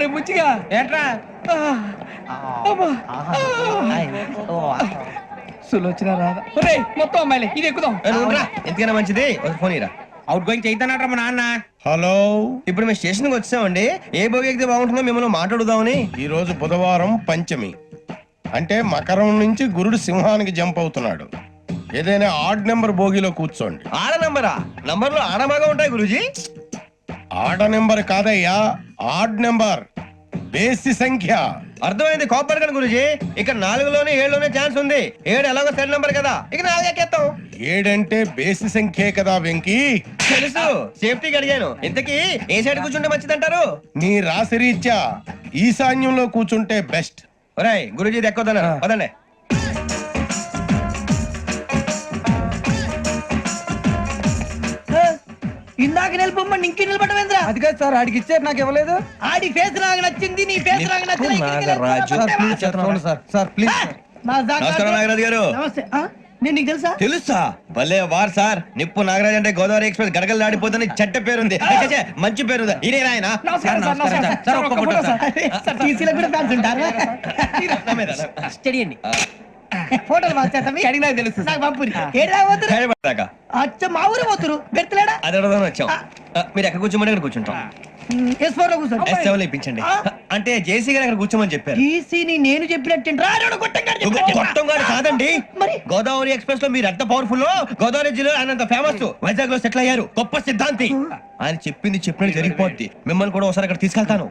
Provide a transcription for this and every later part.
ఒరే బుచ్చిగా ఏంట్రా? సులోచన రాదా? ఒరే మొత్తం అమ్మాయిలే ఇది ఎక్కుదాం. ఎందుకైనా మంచిది? ఫోన్ ఇరా అవుట్ గోయింగ్ చేద్దానట్రా మా నాన్న. హలో. ఇప్పుడు మేము స్టేషన్కి వచ్చామండి. ఏ బోగి ఎక్కితే బాగుంటుందో మిమ్మల్ని మాట్లాడుదామని. ఈ రోజు బుధవారం పంచమి. అంటే మకరం నుంచి గురుడు సింహానికి జంప్ అవుతున్నాడు. ఏదైనా ఆడ్ నెంబర్ భోగిలో కూర్చోండి. ఆడ నంబరా? నంబర్లు ఆడ బాగా ఉంటాయి గురూజీ. ఆడ నెంబర్ కాదయ్యా ఆడ్ నెంబర్. బేసి సంఖ్య. అర్థమైంది కోపడకండి గురుజీ? గురూజీ ఇక్కడ నాలుగులోనే ఏడులోనే ఛాన్స్ ఉంది. ఏడు ఎలాగో సెల్ నంబర్ కదా. ఇక నాలుగు ఎక్కేస్తాం. ఏడంటే బేసి సంఖ్యే కదా వెంకీ. తెలుసు. సేఫ్టీకి అడిగాను. ఇంతకీ ఏ సైడ్ కూర్చుంటే మంచిదంటారు? నీ రాశి రీత్యా ఈశాన్యంలో కూర్చుంటే బెస్ట్. ఒరాయ్ గురూజీ దెక్కొద్దన పదండి. ఇందాక నిలబొమ్మని ఇంకే నిలబడమేంద్రా? అది కాదు సార్ ఆడికి ఇచ్చారు నాకు ఇవ్వలేదు. ఆడి ఫేస్ నాకు నచ్చింది నీ ఫేస్ నాకు నచ్చింది నాగరాజు. Sir sir. ప్లీజ్ నమస్కారం నాగరాజు గారు. నమస్తే? నేను నీకు తెలుసా? తెలుసా? భలే వార్ సార్. నిప్పు నాగరాజ్ అంటే గోదావరి ఎక్స్ప్రెస్ గడగలు దాడిపోతుంది చెడ్డ పేరుంది. మంచి పేరుంది. ఇదే ఆయన టీసీలో కూడా ఫ్యాన్స్ ఉంటారు? ఫోటోలు మార్చేస్తాం అడిగినా తెలుసు. నాకు పంపురి ఏడా పోతురు? హైదరాబాద్ అచ్చ మా ఊరు పోతురు? పెడతలేడా? అది వచ్చాం. ఆ, మీరు ఎక్కడ కూర్చోమని అక్కడ కూర్చుంటాం. ఎస్ ఫోర్లో ఎస్ కూర్చోండి? సెవెన్ ఇప్పించండి. అంటే జేసీ గారు అక్కడ కూర్చోమని చెప్పారు. నేను చెప్పినట్టు రాడు కొట్టంగాడు గొట్టం గారు కాదండి. మరి? గోదావరి ఎక్స్ప్రెస్లో మీరు ఎంత పవర్ఫుల్ గోదావరి జిల్లా ఆయన ఫేమస్ వైజాగ్లో సెటిల్ అయ్యారు. గొప్ప సిద్ధాంతి. ఆయన చెప్పింది చెప్పినట్టు జరిగిపోద్ది. మిమ్మల్ని కూడా ఒకసారి అక్కడ తీసుకెళ్తాను.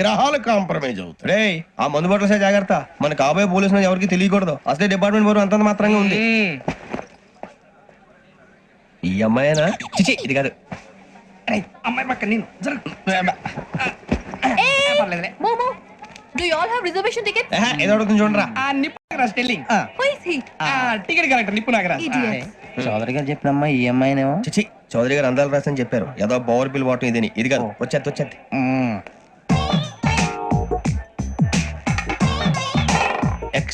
గ్రహాలు కాంప్రమైజ్ అవుతాయి. రే ఆ మందు బట్టలసే జాగ్రత్త. మన కాబోయే పోలీసులు ఎవరికి తెలియకూడదు. అసలే డిపార్ట్మెంట్ బోరు అంతంత మాత్రంగా ఉంది. ఈ అమ్మాయినా? చిచి ఇది కాదు. అమ్మాయి పక్క నేను. జరుగు. పర్లేదులే. Momo, do you all have reservation tickets? ఏహే, ఏదో అడుగుతుంది చూడరా. ఆ Nippu Nagaraj telling Who is he? Ticket collector Nippu Nagaraj. Idiots. Chowdary గారు చెప్పినమ్మా ఈ అమ్మాయినేమో? చిచి. చౌదరి గారు అందాలు రాసని చెప్పారు. ఏదో పవర్ బిల్ వాటం ఇదని. ఇది కాదు వచ్చేది వచ్చేది.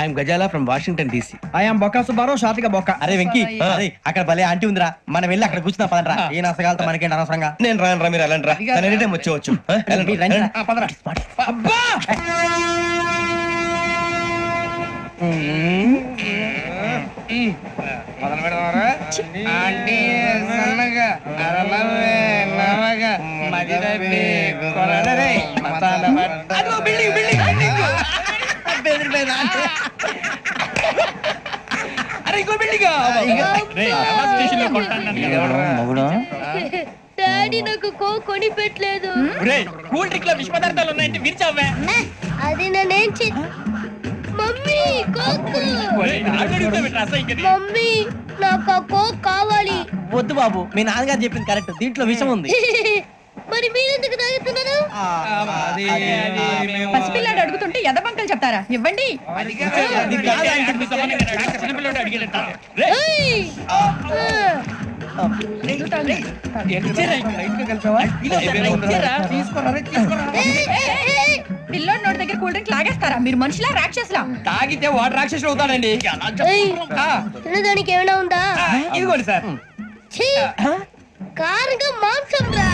I'm Gazala from Washington DC. I'm Bokka Subbarao షాతిక బొక్క. అరే వెంకీ అరే అక్కడ భలే ఆంటీ ఉందిరా. మనం వెళ్ళి అక్కడ కూర్చున్నా పదరా ఏ నసగాలతో మనకేంటి అనవసరంగా? నేను రాను రా మీరు వెళ్ళండి రా. తను ఎనీ టైం వచ్చేవచ్చు. అబ్బా! ఆంటీ సన్నగా అరలవే నవగా మది బిల్డింగ్ బిల్డింగ్. అరే ఇంకో బిల్డింగ్ డాడీ నాకు కో కొని పెట్టలేదు కూల్ డ్రింక్లో విష పదార్థాలు ఉన్నాయంటే విరిచావే. అది నేనేం చి మమ్మీ కోక్. మమ్మీ నాకు ఆ కోక్ కావాలి. వద్దు బాబు మీ నాన్నగారు చెప్పింది కరెక్ట్. దీంట్లో విషయం ఉంది. మరి మీరెందుకు తాగుతున్నారు చెప్తారా ఇవ్వండి! పిల్లోడి నోటి దగ్గర కూల్ డ్రింక్ లాగేస్తారా? మీరు మనుషులా రాక్షసులా? తాగితే వాడు రాక్షసుడు అవుతాడండి. తినడానికి ఏమైనా ఉందా? ఇదిగోండి సార్. ఛీ! కారంగా మాంసం రా.